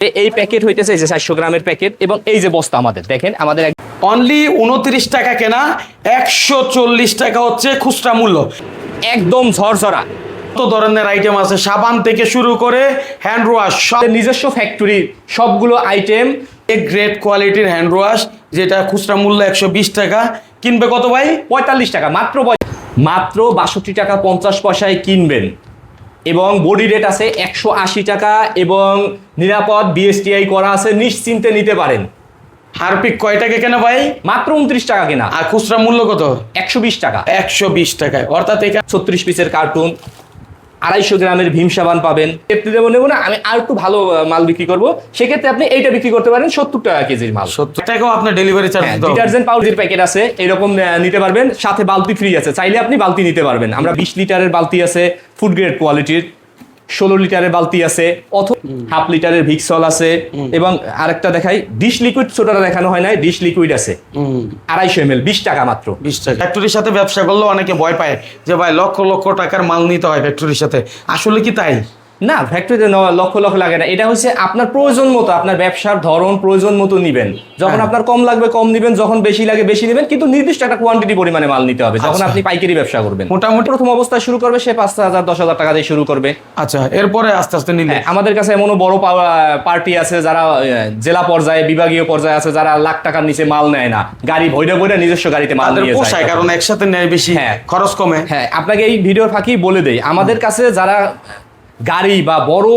এ- এই প্যাকেট হইতেছে এই যে চারশো গ্রামের প্যাকেট এবং এই যে বস্তা আমাদের। দেখেন আমাদের অনলি উনত্রিশ টাকা কেনা একশো চল্লিশ টাকা হচ্ছে খুচরা মূল্য। একদম ঝরঝরা। কত ধরনের আইটেম আছে? সাবান থেকে শুরু করে হ্যান্ড ওয়াশ সব নিজস্ব ফ্যাক্টরি সবগুলো আইটেম গ্রেট কোয়ালিটির হ্যান্ড ওয়াশ যেটা খুচরা মূল্য একশো বিশ টাকা। কিনবে কত ভাই? পঁয়তাল্লিশ টাকা মাত্র মাত্র বাষট্টি টাকা পঞ্চাশ পয়সায় কিনবেন। এবং বডি রেট আছে একশো আশি টাকা এবং নিরাপদ বিএসটিআই করা আছে নিশ্চিন্তে নিতে পারেন। হারপিক কয় টাকা কেনা ভাই? মাত্র উনত্রিশ টাকা কেনা। আর খুচরা মূল্য কত? একশো বিশ টাকা। একশো বিশ টাকায়। অর্থাৎ এটা ছত্রিশ পিসের কার্টুন আড়াইশো গ্রামের ভীম সাবান পাবেন। ক্ষেত্রে দেবো নেব না আমি আর একটু ভালো মাল বিক্রি করব। সেক্ষেত্রে আপনি এইটা বিক্রি করতে পারেন সত্তর টাকা কেজির মাল। সত্তর টাকাও আপনার delivery charge detergent powder packet আছে এরকম নিতে পারবেন। সাথে বালতি ফ্রি আছে চাইলে আপনি বালতি নিতে পারবেন। আমরা বিশ লিটারের বালতি আছে ফুড গ্রেড কোয়ালিটির ষোলো লিটারের বালতি আছে অথবা হাফ লিটারের ভিক্সল আছে এবং আরেকটা দেখাই ডিশ লিকুইড ছোটটা দেখানো হয় নাই ডিশ লিকুইড আছে। আড়াইশো এম এল বিশ টাকা মাত্র। বিশ টাকা। ফ্যাক্টরির সাথে ব্যবসা করলে অনেকে ভয় পায় যে ভাই লক্ষ লক্ষ টাকার মাল নিতে হয় ফ্যাক্টরির সাথে। আসলে কি তাই? না ফ্যাক্টরিতে লক্ষ লক্ষ লাগে না। এটা হচ্ছে আপনার প্রয়োজন মতো আপনার ব্যবসার ধরন প্রয়োজন মতো নিবেন। যখন হ্যাঁ। আপনার কম লাগবে কম নিবেন যখন বেশি লাগে বেশি নেবেন কিন্তু নির্দিষ্ট একটা কোয়ান্টিটি পরিমাণে মাল নিতে হবে। যখন আচ্ছা। আপনি পাইকারি ব্যবসা করবেন। মোটামুটি প্রথম অবস্থায় শুরু করবে সে পাঁচ হাজার দশ হাজার টাকা দিয়ে শুরু করবে। আচ্ছা এরপরে আস্তে আস্তে নিলে? হ্যাঁ, আমাদের কাছে এমনও বড় পার্টি আছে যারা জেলা পর্যায়ে বিভাগীয় পর্যায়ে আছে যারা লাখ টাকার নিচে মাল নেয় না। গাড়ি ভৈরে ভৈরে নিজস্ব গাড়িতে মাল নিয়ে যায়। কারণ একসাথে নেয় বেশি হ্যাঁ। খরচ কমে। হ্যাঁ আপনাকে এই ভিডিওর ফাঁকি বলে দেই। আমাদের কাছে যারা গাড়ি বা বড়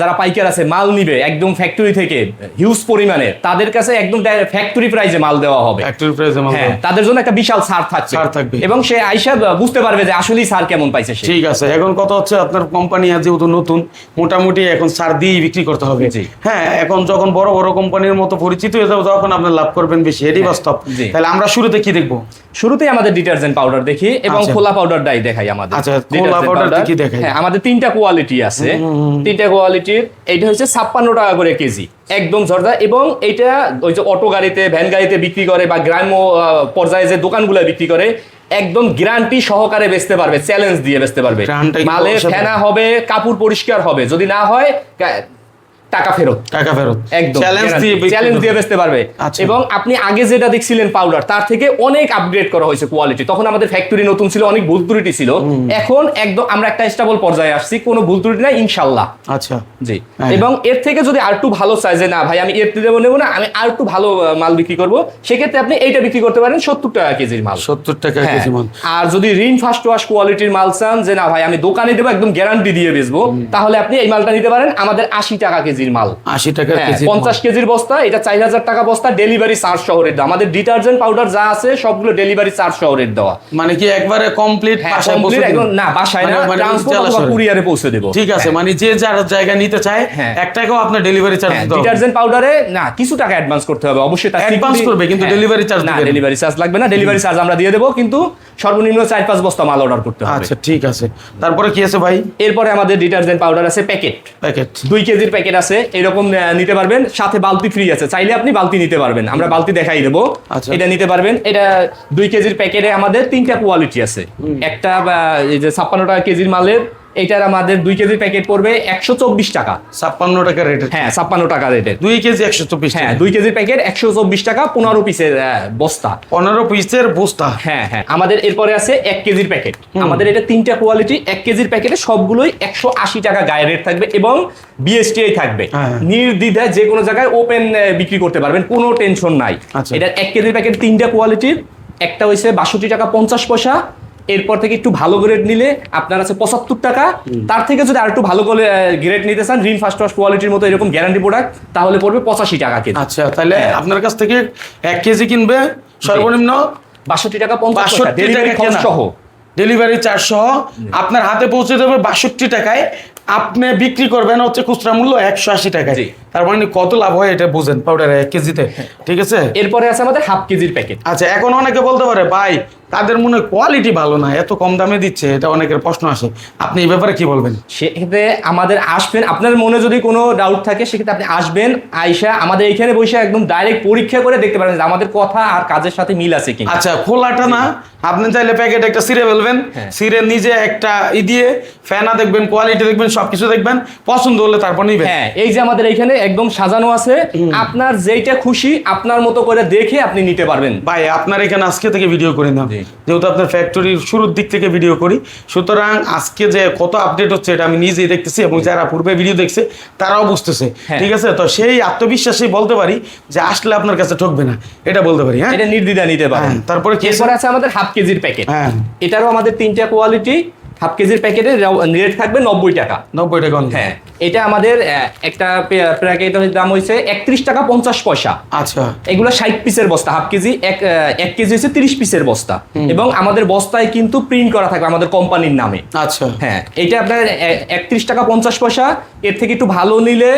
যারা পাইকার আছে মাল নিবে একদম ফ্যাক্টরি থেকে হিউজ পরিমাণে তাদের কাছে একদম ফ্যাক্টরি প্রাইজে মাল দেওয়া হবে ফ্যাক্টরি প্রাইসে মাল হ্যাঁ তাদের জন্য একটা বিশাল ছাড় থাকবে ছাড় থাকবে। এবং সে আইসা বুঝতে পারবে যে আসলেই ছাড় কেমন পাইছে সে ঠিক আছে এখন কথা হচ্ছে আপনার কোম্পানি যেহেতু নতুন মোটামুটি এখন সার দিয়েই বিক্রি করতে হবে। হ্যাঁ এখন যখন বড় বড় কোম্পানির মতো পরিচিত হয়ে যাবে তখন আপনার লাভ করবেন বেশি এটাই বাস্তব হ্যাঁ, জি। তাহলে আমরা শুরুতে কি দেখব শুরুতেই আমাদের ডিটারজেন্ট পাউডার দেখি এবং আচ্ছা। খোলা পাউডারটাই দেখাই আমাদের আচ্ছা, খোলা powder। কি দেখাই? হ্যাঁ আমাদের তিনটা কোয়ালিটি আছে তিনটা কোয়ালিটির এইটা হচ্ছে ছাপ্পান্ন টাকা করে কেজি। একদম ঝর্দা। এবং এটা ওই যে অটো গাড়িতে ভ্যান গাড়িতে বিক্রি করে বা গ্রাম্য পর্যায়ে যে দোকানগুলো বিক্রি করে একদম গ্যারান্টি সহকারে বেচতে পারবে চ্যালেঞ্জ দিয়ে বেচতে পারবে। মালে। ফেনা হবে কাপড় পরিষ্কার হবে। যদি না হয় টাকা ফেরত। টাকা ফেরত। একদম চ্যালেঞ্জ দিয়ে চ্যালেঞ্জ দিয়ে। বেচতে পারবে। আচ্ছা। এবং আপনি আগে যেটা দেখছিলেন পাউডার তার থেকে অনেক আপগ্রেড করা হয়েছে কোয়ালিটি তখন আমাদের ফ্যাক্টরি নতুন ছিল অনেক ভুল ত্রুটি ছিল। এখন একদম আমরা একটা স্টেবল পর্যায়ে আসছি কোনো ভুল ত্রুটি নাই ইনশাল্লাহ আচ্ছা। জি। হ্যাঁ। এবং এর থেকে যদি আর একটু ভালো সাইজে না ভাই আমি এর নেব না আমি আর একটু ভালো মাল বিক্রি করব সেক্ষেত্রে আপনি এইটা বিক্রি করতে পারেন সত্তর টাকা কেজির মাল। সত্তর টাকা হ্যাঁ। কেজি মাল। আর যদি রিন ফার্স্ট ওয়াশ কোয়ালিটির মাল চান যে না ভাই আমি দোকানে দেবো একদম গ্যারান্টি দিয়ে বেচবো তাহলে আপনি এই মালটা নিতে পারেন আমাদের আশি টাকা কেজির মাল। আশি টাকা হ্যাঁ, কেজি পঞ্চাশ কেজির বস্তা এটা চার হাজার টাকা বস্তা ডেলিভারি চার্জ শহরের আমাদের ডিটারজেন্ট পাউডার যা আছে সবগুলো ডেলিভারি চার্জ শহরের দেওয়া। মানে কি একবারে কমপ্লিট হ্যাঁ, দিবেন? না বাসায় না মানে- মানে। কুরিয়ারে পৌঁছে দেবো। ঠিক আছে মানে যে যার জায়গা নিতে চায় হ্যাঁ। এক টাকাও আপনার ডেলিভারি চার্জ ডিটারজেন্ট পাউডারে না। কিছু টাকা অ্যাডভান্স করতে হবে। অবশ্যই Advance করবে, কিন্তু হ্যাঁ, না দিবে না। ডেলিভারি চার্জ লাগবে না ডেলিভারি চার্জ আমরা দিয়ে দেবো কিন্তু সর্বনিম্ন চার পাঁচ বস্তা মাল অর্ডার করতে হবে। আচ্ছা ঠিক আছে। তারপরে কি আছে ভাই? এরপরে আমাদের ডিটারজেন্ট পাউডার আছে প্যাকেট। প্যাকেট। দুই কেজির প্যাকেট আছে এরকম নিতে পারবেন। সাথে বালতি ফ্রি আছে। চাইলে আপনি বালতি নিতে পারবেন। আমরা বালতি দেখাই দেবো। আচ্ছা। এটা নিতে পারবেন। এটা দুই কেজির প্যাকেটে আমাদের তিনটা কোয়ালিটি আছে। একটা এই যে ছাপ্পান্ন টাকা কেজির মালের এটার আমাদের দুই কেজির প্যাকেট পড়বে একশো চব্বিশ টাকা। ছাপ্পান্ন টাকা রেটের হ্যাঁ ছাপ্পান্ন টাকা রেটে দুই কেজি একশো চব্বিশ হ্যাঁ দুই কেজির প্যাকেট একশো চব্বিশ টাকা পনেরো পিসের বস্তা। পনেরো পিসের বস্তা। হ্যাঁ হ্যাঁ আমাদের এরপরে আছে এক কেজির প্যাকেট। আমাদের এটা তিনটা কোয়ালিটি এক কেজির প্যাকেটে সবগুলোই একশো আশি টাকা গায়ে রেট থাকবে এবং বিএসটিআই থাকবে। হ্যাঁ। নির্দ্বিধায় যে কোনো জায়গায় ওপেন বিক্রি করতে পারবেন কোনো টেনশন নাই। আচ্ছা। এটার এক কেজির প্যাকেট তিনটা কোয়ালিটির একটা হয়েছে বাষট্টি টাকা পঞ্চাশ পয়সা এরপর থেকে একটু ভালো গ্রেড নিলে আপনার আছে পঁচাত্তর টাকা। তার থেকে যদি আর একটু ভালো করে গ্রেড নিতে চান রিন ফার্স্ট ওয়াশ কোয়ালিটির মতো এরকম গ্যারান্টি প্রোডাক্ট তাহলে পড়বে পঁচাশি টাকা কেজি। আচ্ছা তাহলে হ্যাঁ। আপনার কাছ থেকে এক কেজি কিনবে সর্বনিম্ন বাষট্টি টাকা পঞ্চাশ ডেলিভারি টাকা সহ। ডেলিভারি চার্জ সহ। আপনার হাতে পৌঁছে দেবে বাষট্টি টাকায়। আপনি বিক্রি করবেন হচ্ছে খুচরা মূল্য একশো আশি টাকায়। তার মানে কত লাভ হয় এটা বুঝেন পাউডারে এক কেজিতে? ঠিক আছে? এরপরে আছে আমাদের হাফ কেজির প্যাকেট আচ্ছা এখন অনেকে বলতে পারে ভাই তাদের মনে কোয়ালিটি ভালো না এত কম দামে দিচ্ছে। এটা অনেকের প্রশ্ন আসে। আপনি এই ব্যাপারে কি বলবেন? সেক্ষেত্রে আমাদের আসবেন আপনার মনে যদি কোনো ডাউট থাকে সেক্ষেত্রে আপনি আসবেন আইসা আমাদের এখানে বসে একদম ডাইরেক্ট পরীক্ষা করে দেখতে পারেন যে আমাদের কথা আর কাজের সাথে মিল আছে কি আচ্ছা খোলাটা না আপনি চাইলে প্যাকেট একটা সিরে ফেলবেন। হ্যাঁ। সিরে নিজে একটা ই দিয়ে ফ্যানা দেখবেন কোয়ালিটি দেখবেন সবকিছু দেখবেন পছন্দ হলে তারপর নিবেন। হ্যাঁ এই যে আমাদের এইখানে একদম সাজানো আছে। আপনার যেইটা খুশি আপনার মতো করে দেখে আপনি নিতে পারবেন। ভাই আপনার এখানে আজকে থেকে ভিডিও করি না যেহেতু আপনার ফ্যাক্টরির শুরুর দিক থেকে ভিডিও করি সুতরাং আজকে যে কত আপডেট হচ্ছে এটা আমি নিজেই দেখতেছি এবং যারা পূর্বে ভিডিও দেখছে তারাও বুঝতেছে। হ্যাঁ। ঠিক আছে? তো সেই আত্মবিশ্বাসে বলতে পারি যে আসলে আপনার কাছে ঠকবে না। এটা বলতে পারি হ্যাঁ? এটা নির্দ্বিধা নিতে পারেন। হ্যাঁ, তারপরে কি আছে? এরপরে আছে? আমাদের হাফ কেজির প্যাকেট হ্যাঁ। এটারও আমাদের তিনটা কোয়ালিটি হাফ কেজির প্যাকেটের রেট থাকবে নব্বই টাকা। নব্বই টাকা হ্যাঁ এটা আমাদের একটা প্যাকেটের দাম হয়েছে একত্রিশ টাকা পঞ্চাশ পয়সা। আচ্ছা। এগুলো ষাট পিসের বস্তা হাফ কেজি এক এক কেজি হচ্ছে তিরিশ পিসের বস্তা। এবং আমাদের বস্তায় কিন্তু প্রিন্ট করা থাকবে আমাদের কোম্পানির নামে। আচ্ছা। হ্যাঁ এটা আপনার একত্রিশ টাকা পঞ্চাশ পয়সা। এর থেকে একটু ভালো নিলে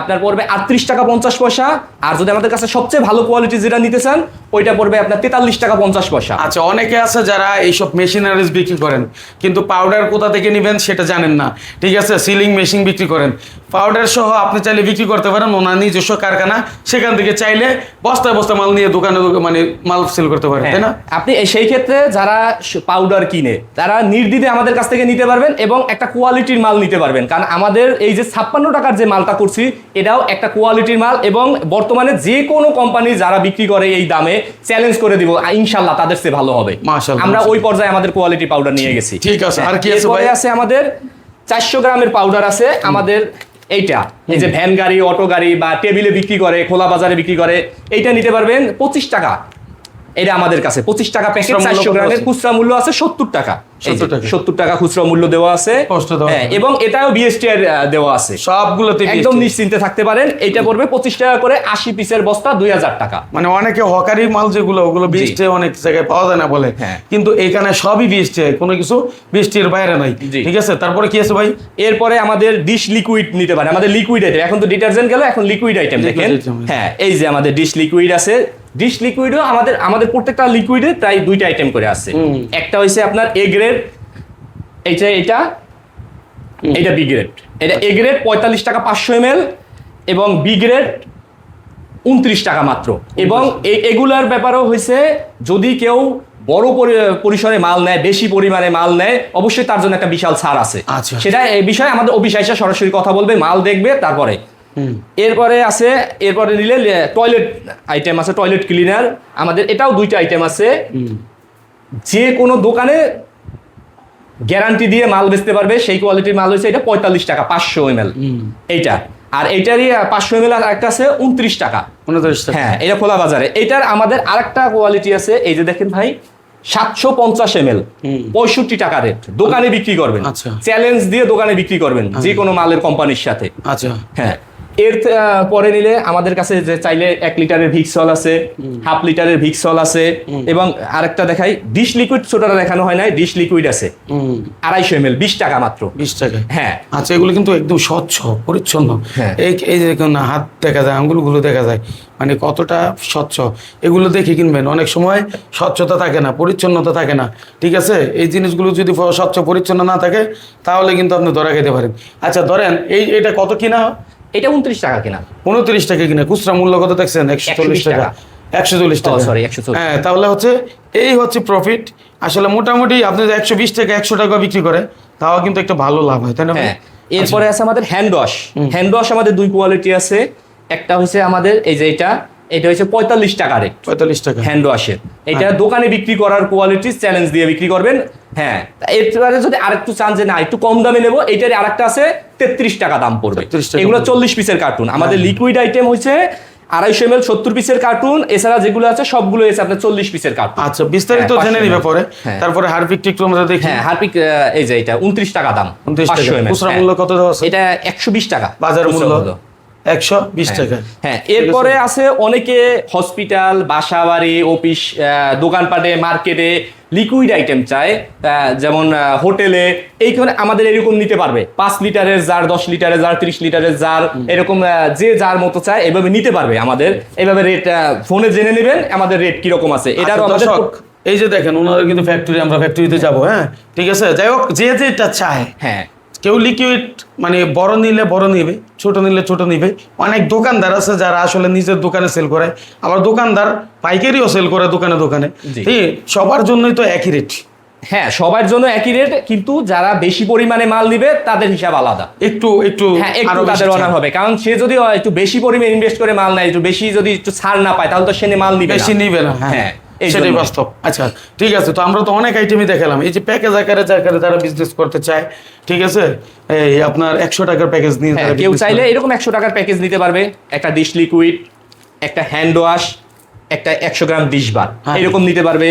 আপনার পড়বে আটত্রিশ টাকা পঞ্চাশ পয়সা। আর যদি আমাদের কাছে সবচেয়ে ভালো কোয়ালিটি যেটা নিতে চান, ওইটা পড়বে আপনার তেতাল্লিশ টাকা পঞ্চাশ পয়সা। আচ্ছা অনেকে আছে যারা এইসব মেশিনারিজ বিক্রি করেন, কিন্তু পাউডার কোথা থেকে নেবেন সেটা জানেন না। ঠিক আছে? সিলিং মেশিন বিক্রি করেন। পাউডার সহ আপনি চাইলে বিক্রি করতে পারেন ওনার নিজস্ব কারখানা। সেখান থেকে চাইলে বস্তায় বস্তা মাল নিয়ে দোকানে মানে মাল সেল করতে পারেন তাই না? হ্যাঁ, আপনি সেই ক্ষেত্রে যারা পাউডার কিনে তারা নির্দ্বিধে আমাদের কাছ থেকে নিতে পারবেন এবং একটা কোয়ালিটির মাল নিতে পারবেন। কারণ আমাদের এই যে ছাপ্পান্ন টাকার যে মালটা করছি এটাও একটা কোয়ালিটির মাল এবং বর্তমানে যে কোনো কোম্পানি যারা বিক্রি করে এই দামে চ্যালেঞ্জ করে দিব ইনশাল্লাহ তাদের চেয়ে ভালো হবে। আমরা ওই পর্যায়ে আমাদের কোয়ালিটি পাউডার নিয়ে গেছি। ঠিক আছে, আর কি ভাই? আছে আমাদের চারশো গ্রামের পাউডার আছে আমাদের এইটা এই যে ভ্যান গাড়ি অটো গাড়ি বা টেবিলে বিক্রি করে খোলা বাজারে বিক্রি করে এইটা নিতে পারবেন পঁচিশ টাকা এটা আমাদের কাছে পঁচিশ টাকা প্যাকেট চারশো গ্রামের? খুচরা মূল্য আছে সত্তর টাকা। সত্তর টাকা। খুচরা মূল্য দেওয়া আছে। হ্যাঁ। এবং এটাও বিএসটি এর দেওয়া আছে। সবগুলোতে একদম নিশ্চিন্তে থাকতে পারেন। এইটা পড়বে পঁচিশ টাকা করে আশি পিসের বস্তা দুই হাজার টাকা। মানে অনেকে হকারি মাল যেগুলো ওগুলো বিএসটি অনেক জায়গায় পাওয়া যায় না বলে। হ্যাঁ। কিন্তু এখানে সবই বিএসটি কোনো কিছু বিএসটির বাইরে নাই। ঠিক আছে? তারপরে কি আছে ভাই? এরপরে আমাদের ডিশ লিকুইড নিতে পারে আমাদের লিকুইড আইটেম এখন তো ডিটারজেন্ট গেল এখন লিকুইড আইটেম দেখেন। হ্যাঁ এই যে আমাদের ডিশ লিকুইড আছে। ডিশ লিকুইডও আমাদের আমাদের প্রত্যেকটা লিকুইডে প্রায় দুইটা আইটেম করে আছে। একটা হচ্ছে আপনার এ গ্রেড এইটা এটা এটা বি গ্রেড এটা এ গ্রেড পঁয়তাল্লিশ টাকা পাঁচশো এম এবং বি গ্রেড উনত্রিশ টাকা মাত্র। এবং এগুলার ব্যাপারও হয়েছে যদি কেউ বড় পরিসরে মাল নেয় বেশি পরিমাণে মাল নেয় অবশ্যই তার জন্য একটা বিশাল ছাড় আছে। আচ্ছা। সেটা এই বিষয়ে আমাদের অফিস সরাসরি কথা বলবে মাল দেখবে তারপরে। এরপরে আছে এরপরে নিলে টয়লেট আইটেম আছে টয়লেট ক্লিনার আমাদের এটাও দুইটা আইটেম আছে। যে কোনো দোকানে গ্যারান্টি দিয়ে মাল বেচতে পারবে সেই কোয়ালিটির মাল হচ্ছে এটা পঁয়তাল্লিশ টাকা পাঁচশো এম হুম। এইটা। আর এইটারই পাঁচশো এম এল আর একটা আছে উনত্রিশ টাকা। উনত্রিশ টাকা। হ্যাঁ এটা খোলা বাজারে। এটার আমাদের আরেকটা কোয়ালিটি আছে এই যে দেখেন ভাই সাতশো পঞ্চাশ এম এল। পঁয়ষট্টি টাকা রেট দোকানে বিক্রি করবেন। আচ্ছা। চ্যালেঞ্জ দিয়ে দোকানে বিক্রি করবেন যে কোনো মালের কোম্পানির সাথে। আচ্ছা। হ্যাঁ। এর পরে নিলে আমাদের কাছে যে চাইলে এক লিটারের ভিক্সল আছে হাফ লিটারের ভিক্সল আছে এবং আরেকটা দেখাই ডিশ লিকুইড ছোটটা দেখানো হয় নাই ডিশ লিকুইড আছে। আড়াইশো এম এল বিশ টাকা মাত্র। বিশ টাকা। হ্যাঁ। আচ্ছা এগুলো কিন্তু একদম স্বচ্ছ পরিচ্ছন্ন। হ্যাঁ। এই এই যে হাত দেখা যায় আঙ্গুলগুলো দেখা যায় মানে কতটা স্বচ্ছ। এগুলো দেখে কিনবেন অনেক সময় স্বচ্ছতা থাকে না পরিচ্ছন্নতা থাকে না ঠিক আছে? এই জিনিসগুলো যদি স্বচ্ছ পরিচ্ছন্ন না থাকে তাহলে কিন্তু আপনি ধরা খেতে পারেন। আচ্ছা ধরেন এই এটা কত কিনা? এটা উনত্রিশ টাকা কিনা। উনত্রিশ টাকা কিনা খুচরা মূল্য কত দেখছেন? একশো চল্লিশ টাকা। একশো চল্লিশ টাকা। sorry, 140 হ্যাঁ তাহলে হচ্ছে এই হচ্ছে প্রফিট আসলে মোটামুটি আপনি একশো বিশ টাকা একশো টাকা বিক্রি করে তাও কিন্তু একটা ভালো লাভ হয় তাই না হ্যাঁ এরপরে আছে আমাদের হ্যান্ড ওয়াশ হ্যান্ড ওয়াশ আমাদের দুই কোয়ালিটি আছে। একটা হচ্ছে আমাদের এই যে এটা এটা হচ্ছে পঁয়তাল্লিশ টাকা রেট পঁয়তাল্লিশ টাকা। হ্যান্ড ওয়াশের এটা দোকানে বিক্রি করার কোয়ালিটি চ্যালেঞ্জ দিয়ে বিক্রি করবেন। হ্যাঁ এরপরে যদি আরেকটু চান যে না একটু কম দামে নেব এইটার আরেকটা আছে তেত্রিশ টাকা দাম পড়বে। এগুলো চল্লিশ পিসের কার্টুন আমাদের লিকুইড আইটেম হচ্ছে আড়াইশো এম এল সত্তর পিসের কার্টুন এছাড়া যেগুলো আছে সবগুলো এসে আপনার চল্লিশ পিসের কার্টুন আচ্ছা বিস্তারিত হ্যাঁ, জেনে নিবে পরে। হ্যাঁ। তারপরে হারপিকটি একটু আমরা দেখি। হ্যাঁ হারপিক এই যে এটা উনত্রিশ টাকা দাম 29 টাকা। খুচরা হ্যাঁ। মূল্য কত দেওয়া এটা একশো বিশ টাকা। বাজার মূল্য। একশো বিশ টাকা। হ্যাঁ এরপরে আছে অনেকে হসপিটাল বাসা বাড়ি অফিস দোকানপাটে মার্কেটে লিকুইড আইটেম চায় যেমন হোটেলে। এইখানে আমাদের এরকম নিতে পারবে। পাঁচ লিটারের জার দশ লিটারের জার তিরিশ লিটারের জার এরকম যে যার মতো চায় এভাবে নিতে পারবে আমাদের। এভাবে রেট ফোনে জেনে নেবেন আমাদের রেট কীরকম আছে। আচ্ছা, আমাদের এই যে দেখেন ওনারা কিন্তু ফ্যাক্টরি আমরা ফ্যাক্টরিতে যাব হ্যাঁ? ঠিক আছে? যাই হোক যে যেটা চায়। হ্যাঁ। কেউ লিকুইড মানে বড় নিলে বড় নিবে ছোট নিলে ছোট নিবে। অনেক দোকানদার আছে যারা আসলে নিজের দোকানে সেল করে আবার দোকানদার পাইকারিও সেল করে দোকানে দোকানে। ঠিক সবার জন্যই তো একই রেট হ্যাঁ সবার জন্য একই রেট কিন্তু যারা বেশি পরিমাণে মাল নিবে তাদের হিসাব আলাদা। একটু একটু হ্যাঁ একটু তাদের অনার হবে কারণ সে যদি একটু বেশি পরিমাণে ইনভেস্ট করে মাল নেয় একটু বেশি যদি একটু ছাড় না পায় তাহলে তো সে মাল নিবে বেশি। নিবে না হ্যাঁ। হ্যাঁ, সেটাই বাস্তব। আচ্ছা ঠিক আছে তো আমরা তো অনেক আইটেমই দেখালাম। এই যে প্যাকেজ আকারে আকারে যারা বিজনেস করতে চায় ঠিক আছে? এই আপনার একশো টাকার প্যাকেজ নিয়ে হ্যাঁ কেউ চাইলে এরকম একশো টাকার প্যাকেজ নিতে পারবে। একটা ডিশ লিকুইড একটা হ্যান্ড ওয়াশ একটা একশো গ্রাম ডিশ বার হ্যাঁ। এরকম নিতে পারবে।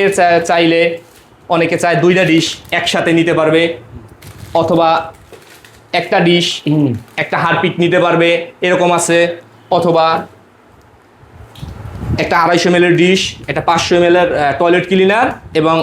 এর চাইলে অনেকে চায় দুইটা ডিশ একসাথে নিতে পারবে। অথবা একটা ডিশ একটা হারপিক নিতে পারবে। এরকম আছে। অথবা একটা আড়াইশো এম এর ডিশ একটা পাঁচশো এম এর টয়লেট ক্লিনার এবং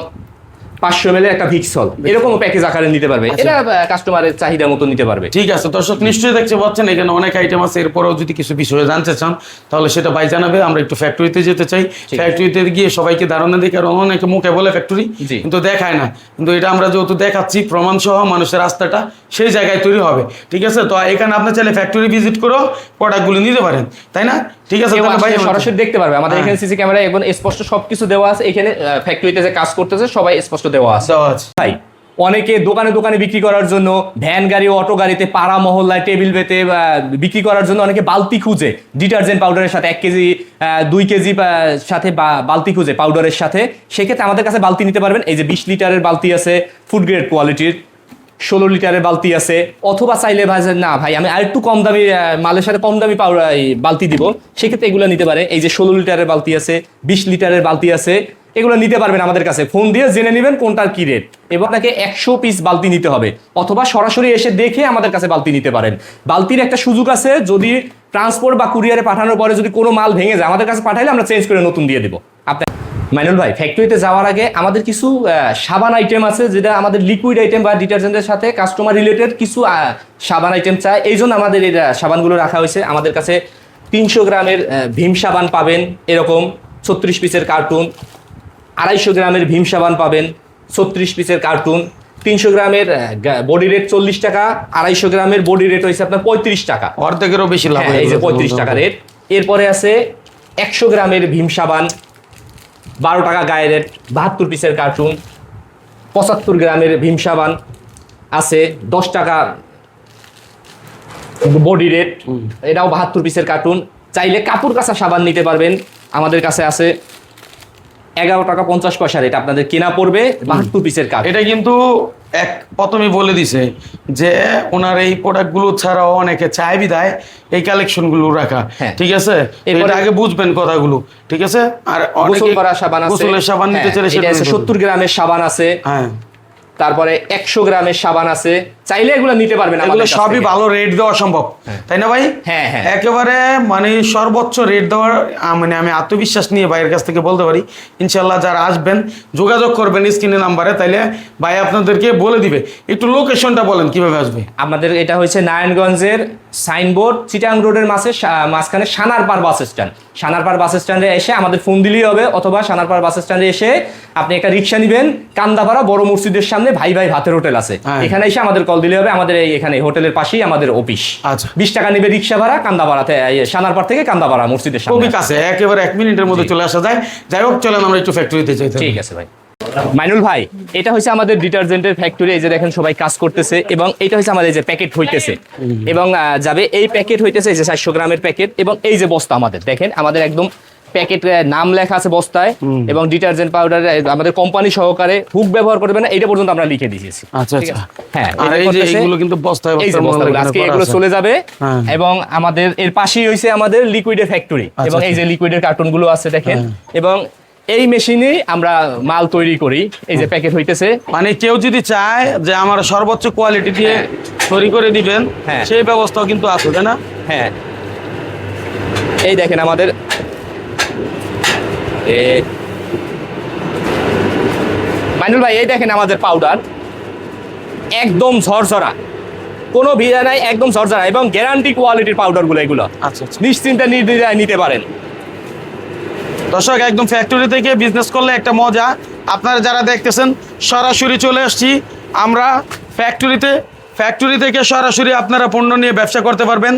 পাঁচশো এম এর একটা ভিক্সল এরকম প্যাকেজ আকারে নিতে পারবে। আচ্ছা। এটা কাস্টমারের চাহিদা মতো নিতে পারবে। ঠিক আছে দর্শক নিশ্চয়ই দেখতে পাচ্ছেন এখানে অনেক আইটেম আছে। এরপরেও যদি কিছু বিষয়ে জানতে চান তাহলে সেটা ভাই জানাবে। আমরা একটু ফ্যাক্টরিতে যেতে চাই। ফ্যাক্টরিতে গিয়ে সবাইকে ধারণা দিই কারণ অনেকে মুখে বলে ফ্যাক্টরি কিন্তু দেখায় না। কিন্তু এটা আমরা যেহেতু দেখাচ্ছি প্রমাণ সহ মানুষের রাস্তাটা সেই জায়গায় তৈরি হবে। ঠিক আছে তো এখানে আপনার চাইলে ফ্যাক্টরি ভিজিট করো প্রোডাক্টগুলো নিতে পারেন। তাই না? ঠিক আছে তাহলে ভাই সরাসরি দেখতে পারবে। আমাদের হ্যাঁ। এখানে সিসি ক্যামেরা এবং স্পষ্ট সবকিছু দেওয়া আছে। এখানে ফ্যাক্টরিতে যে কাজ করতেছে সবাই স্পষ্ট দেওয়া আছে। ভাই অনেকে দোকানে দোকানে বিক্রি করার জন্য ভ্যান গাড়ি অটো গাড়িতে পাড়া মহল্লায় টেবিল বেতে বিক্রি করার জন্য অনেকে বালতি খুঁজে। ডিটারজেন্ট পাউডারের সাথে এক কেজি দুই কেজি সাথে বালতি খুঁজে পাউডারের সাথে। সেক্ষেত্রে আমাদের কাছে বালতি নিতে পারবেন। এই যে বিশ লিটারের বালতি আছে ফুড গ্রেড কোয়ালিটির ষোলো লিটারের বালতি আছে। অথবা চাইলে ভাই না ভাই, আমি আরেকটু কম দামি মালের সাথে কম দামি এই বালতি দিব। সেক্ষেত্রে এগুলো নিতে পারে। এই যে ষোলো লিটারের বালতি আছে, বিশ লিটারের বালতি আছে, এগুলো নিতে পারবেন আমাদের কাছে। ফোন দিয়ে জেনে নেবেন কোনটার কি রেট এবং আপনাকে একশো পিস বালতি নিতে হবে। অথবা সরাসরি এসে দেখে আমাদের কাছে বালতি নিতে পারেন। বালতির একটা সুযোগ আছে, যদি ট্রান্সপোর্ট বা কুরিয়ারে পাঠানোর পরে যদি কোনো মাল ভেঙে যায়, আমাদের কাছে পাঠাইলে আমরা চেঞ্জ করে নতুন দিয়ে দেবো। আপনার মাইনুল ভাই ফ্যাক্টরিতে যাওয়ার আগে আমাদের কিছু সাবান আইটেম আছে যেটা আমাদের লিকুইড আইটেম বা ডিটারজেন্টের সাথে কাস্টমার রিলেটেড কিছু সাবান আইটেম চায়। এই জন্য আমাদের এই সাবানগুলো রাখা হয়েছে। আমাদের কাছে তিনশো গ্রামের ভীম সাবান পাবেন এরকম ছত্রিশ পিসের কার্টুন আড়াইশো গ্রামের ভীম সাবান পাবেন ছত্রিশ পিসের কার্টুন তিনশো গ্রামের বডি রেট চল্লিশ টাকা আড়াইশো গ্রামের বডি রেট হয়েছে আপনার পঁয়ত্রিশ টাকা। অর্ধেকেরও বেশি লাভ হ্যাঁ, এই যে পঁয়ত্রিশ টাকা রেট এরপরে আছে একশো গ্রামের ভীম সাবান। বারো টাকা গায়ে রেট বাহাত্তর পিসের কার্টুন পঁচাত্তর গ্রামের ভীম সাবান আছে দশ টাকা বডি রেট এটাও বাহাত্তর পিসের কার্টুন চাইলে কাপড় কাঁচা সাবান নিতে পারবেন আমাদের কাছে আছে। এগারো টাকা পঞ্চাশ পয়সা রেট আপনাদের কেনা পড়বে বাহাত্তর পিসের কাজ এটা কিন্তু এক প্রথমে বলে দিছে যে ওনার এই প্রোডাক্টগুলো ছাড়াও অনেকে চায় বিদায় এই কালেকশনগুলো রাখা। হ্যাঁ। ঠিক আছে? এরপরে- এটা আগে বুঝবেন কথাগুলো ঠিক আছে? আর গোসল করা সাবান আছে। গোসলের সাবান নিতে হ্যাঁ, চাইলে সেটা আছে নিতে সত্তর গ্রামের সাবান আছে। হ্যাঁ। তারপরে একশো গ্রামের সাবান আছে। চাইলে এগুলো নিতে পারবেন এগুলো সবই ভালো রেট দেওয়া সম্ভব তাই না ভাই? হ্যাঁ, হ্যাঁ। একেবারে মানে সর্বোচ্চ রেট দেওয়ার মানে আমি আত্মবিশ্বাস নিয়ে ভাইয়ের কাছ থেকে বলতে পারি। ইনশাল্লাহ যারা আসবেন যোগাযোগ করবেন স্ক্রিনের নাম্বারে তাইলে ভাই আপনাদেরকে বলে দিবে। একটু লোকেশনটা বলেন কীভাবে আসবে? আমাদের এটা হচ্ছে নারায়ণগঞ্জের সাইনবোর্ড চিটাং রোডের মাসে মাঝখানে Sanarpar bus stand Sanarpar bus স্ট্যান্ডে এসে আমাদের ফোন দিলেই হবে অথবা সানারপাড় বাস স্ট্যান্ডে এসে আপনি একটা রিক্সা নেবেন কান্দাপাড়া বড় মসজিদের সামনে ভাই ভাই ভাতের হোটেল আছে। হ্যাঁ। এখানে এসে আমাদের কল দিলে হবে আমাদের এই এখানে হোটেলের পাশেই আমাদের অফিস আচ্ছা। বিশ টাকা নেবে রিক্সা ভাড়া কান্দাপাড়াতে সানারপাড় থেকে কান্দাপাড়া মসজিদের সামনে। খুবই কাছে একেবারে এক মিনিটের মধ্যে চলে আসা যায়। যাই হোক চলেন আমরা একটু ফ্যাক্টরিতে যাই ঠিক আছে ভাই। মাইনুল ভাই এটা হচ্ছে আমাদের ডিটারজেন্টের ফ্যাক্টরি এই যে দেখেন সবাই কাজ করতেছে এবং এটা হচ্ছে আমাদের এই যে প্যাকেট হইতেছে। এবং যাবে এই প্যাকেট হইতেছে এই যে চারশো গ্রামের প্যাকেট এবং এই যে বস্তা আমাদের দেখেন আমাদের একদম প্যাকেট নাম লেখা আছে বস্তায় এবং ডিটারজেন্ট পাউডার আমাদের কোম্পানি সহকারে হুক ব্যবহার করবে না এটা পর্যন্ত আমরা লিখে দিয়েছি। আচ্ছা আচ্ছা? হ্যাঁ কিন্তু বস্তায় আজকে এগুলো চলে যাবে হ্যাঁ। এবং আমাদের এর পাশেই হয়েছে আমাদের লিকুইডের ফ্যাক্টরি আচ্ছা, এবং এই যে লিকুইডের কার্টুনগুলো আছে দেখেন এবং এই মেশিনে আমরা মাল তৈরি করি এই যে প্যাকেট হইতেছে। মানে কেউ যদি চায় যে আমার সর্বোচ্চ কোয়ালিটি দিয়ে তৈরি করে দিবেন হ্যাঁ। সেই ব্যবস্থাও কিন্তু আছে তাই না? হ্যাঁ। এই দেখেন আমাদের। এ- মাইনুল ভাই এই দেখেন আমাদের পাউডার একদম ঝরঝরা। কোনো ভিজা নাই একদম ঝরঝরা এবং গ্যারান্টি কোয়ালিটির পাউডারগুলো এগুলো। আচ্ছা আচ্ছা। নিশ্চিন্তে নির্দ্বিধায় নিতে পারেন। দর্শক, একদম ফ্যাক্টরি থেকে বিজনেস করলে একটা মজা। আপনারা যারা দেখতেছেন, সরাসরি চলে আসছি। আমরা ফ্যাক্টরিতে ফ্যাক্টরি থেকে সরাসরি আপনারা পণ্য নিয়ে ব্যবসা করতে পারবেন।